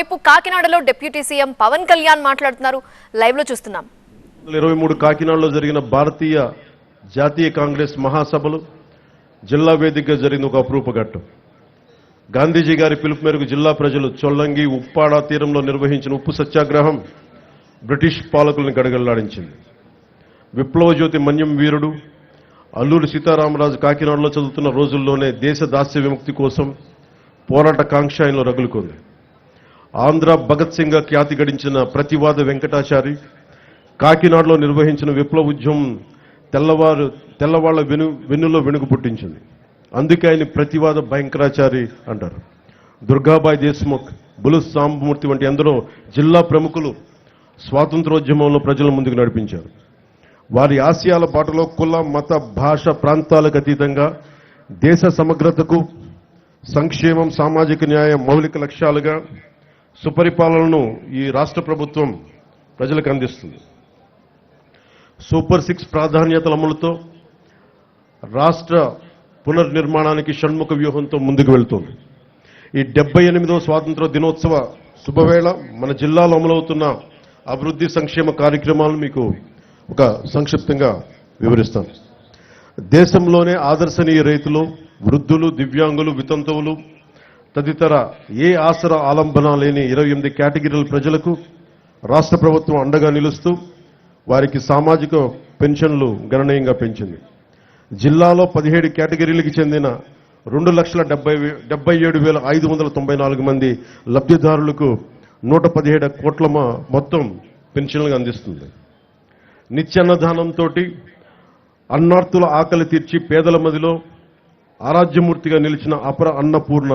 రేపు కాకినాడలో deputy CM Pawan Kalyan మాట్లాడుతున్నారు. లైవ్లో చూస్తున్నాం. ఇరవై మూడు కాకినాడలో జరిగిన భారతీయ జాతీయ కాంగ్రెస్ మహాసభలు జిల్లా వేదికగా జరిగిన ఒక అపురూప ఘట్టం. గాంధీజీ గారి పిలుపు మేరకు జిల్లా ప్రజలు చొల్లంగి ఉప్పాడ తీరంలో నిర్వహించిన ఉప్పు సత్యాగ్రహం బ్రిటిష్ పాలకులను గడగల్లాడించింది విప్లవ జ్యోతి మన్యం వీరుడు అల్లూరి సీతారామరాజు కాకినాడలో చదువుతున్న రోజుల్లోనే దేశ దాస్య విముక్తి కోసం పోరాట కాంక్ష ఆయనలో రగులుకుంది. ఆంధ్ర భగత్ సింగ్ ఖ్యాతి గడించిన ప్రతివాద వెంకటాచారి కాకినాడలో నిర్వహించిన విప్లవ ఉద్యమం తెల్లవారు తెల్లవాళ్ళ వెను వెన్నులో వెనుక పుట్టించింది. అందుకే ఆయన ప్రతివాద భయంకరాచారి అంటారు. దుర్గాబాయ్ దేశ్ముఖ్ బులుస్ సాంబమూర్తి వంటి ఎందరో జిల్లా ప్రముఖులు స్వాతంత్రోద్యమంలో ప్రజల ముందుకు నడిపించారు. వారి ఆశయాల బాటలో కుల మత భాష ప్రాంతాలకు అతీతంగా దేశ సమగ్రతకు సంక్షేమం సామాజిక న్యాయం మౌలిక లక్ష్యాలుగా సుపరిపాలనను ఈ రాష్ట్ర ప్రభుత్వం ప్రజలకు అందిస్తుంది. సూపర్ సిక్స్ ప్రాధాన్యతల అమలుతో రాష్ట్ర పునర్నిర్మాణానికి షణ్ముఖ వ్యూహంతో ముందుకు వెళ్తోంది. ఈ డెబ్బై ఎనిమిదవ స్వాతంత్ర దినోత్సవ శుభవేళ మన జిల్లాలో అమలవుతున్న అభివృద్ధి సంక్షేమ కార్యక్రమాలను మీకు ఒక సంక్షిప్తంగా వివరిస్తాను. దేశంలోనే ఆదర్శనీయ రైతులు వృద్ధులు దివ్యాంగులు వితంతువులు తదితర ఏ ఆసరా ఆలంబన లేని ఇరవై ఎనిమిది కేటగిరీల ప్రజలకు రాష్ట్ర ప్రభుత్వం అండగా నిలుస్తూ వారికి సామాజిక పెన్షన్లు గణనీయంగా పెంచింది. జిల్లాలో పదిహేడు కేటగిరీలకు చెందిన రెండు లక్షల డెబ్బై డెబ్బై ఏడు వేల ఐదు వందల తొంభై నాలుగు మంది లబ్ధిదారులకు నూట పదిహేడు కోట్ల మొత్తం పెన్షన్లు అందిస్తుంది. నిత్యాన్నదానంతో అన్నార్థుల ఆకలి తీర్చి పేదల మదిలో ఆరాధ్యమూర్తిగా నిలిచిన అపర అన్నపూర్ణ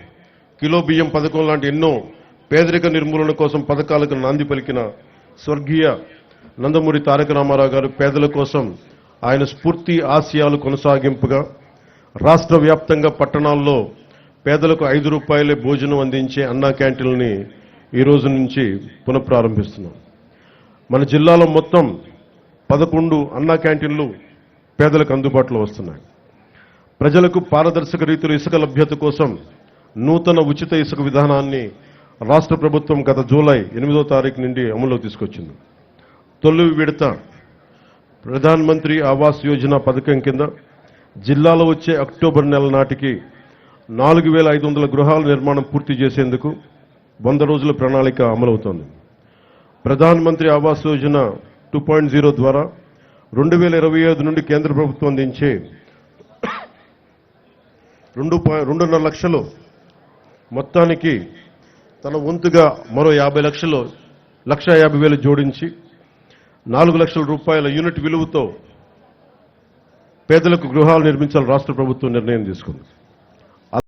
కిలో బియ్యం పథకం లాంటి ఎన్నో పేదరిక నిర్మూలన కోసం పథకాలకు నాంది పలికిన స్వర్గీయ నందమూరి తారక రామారావు గారు పేదల కోసం ఆయన స్ఫూర్తి ఆశయాలు కొనసాగింపుగా రాష్ట్ర వ్యాప్తంగా పట్టణాల్లో పేదలకు ఐదు రూపాయలే భోజనం అందించే అన్నా క్యాంటీన్లని ఈ రోజు నుంచి పునఃప్రారంభిస్తున్నాం. మన జిల్లాలో మొత్తం పదకొండు అన్నా క్యాంటీన్లు పేదలకు అందుబాటులో వస్తున్నాయి. ప్రజలకు పారదర్శక రీతిలో ఇసుక లభ్యత కోసం నూతన ఉచిత ఇసుక విధానాన్ని రాష్ట్ర ప్రభుత్వం గత జూలై ఎనిమిదో తారీఖు నుండి అమల్లోకి తీసుకొచ్చింది. తొలి విడత ప్రధాన్ మంత్రి ఆవాస్ యోజన పథకం కింద జిల్లాలో వచ్చే అక్టోబర్ నెల నాటికి నాలుగు వేల ఐదు వందల గృహాల నిర్మాణం పూర్తి చేసేందుకు వంద రోజుల ప్రణాళిక అమలవుతోంది. Pradhan Mantri Awas Yojana two point zero ద్వారా రెండు వేల ఇరవై ఐదు నుండి కేంద్ర ప్రభుత్వం అందించే రెండు పాయి- రెండున్నర లక్షలు మొత్తానికి తన వంతుగా మరో యాభై లక్షలు లక్ష యాభై వేలు జోడించి నాలుగు లక్షల రూపాయల యూనిట్ విలువతో పేదలకు గృహాలు నిర్మించాలని రాష్ట్ర ప్రభుత్వం నిర్ణయం తీసుకుంది.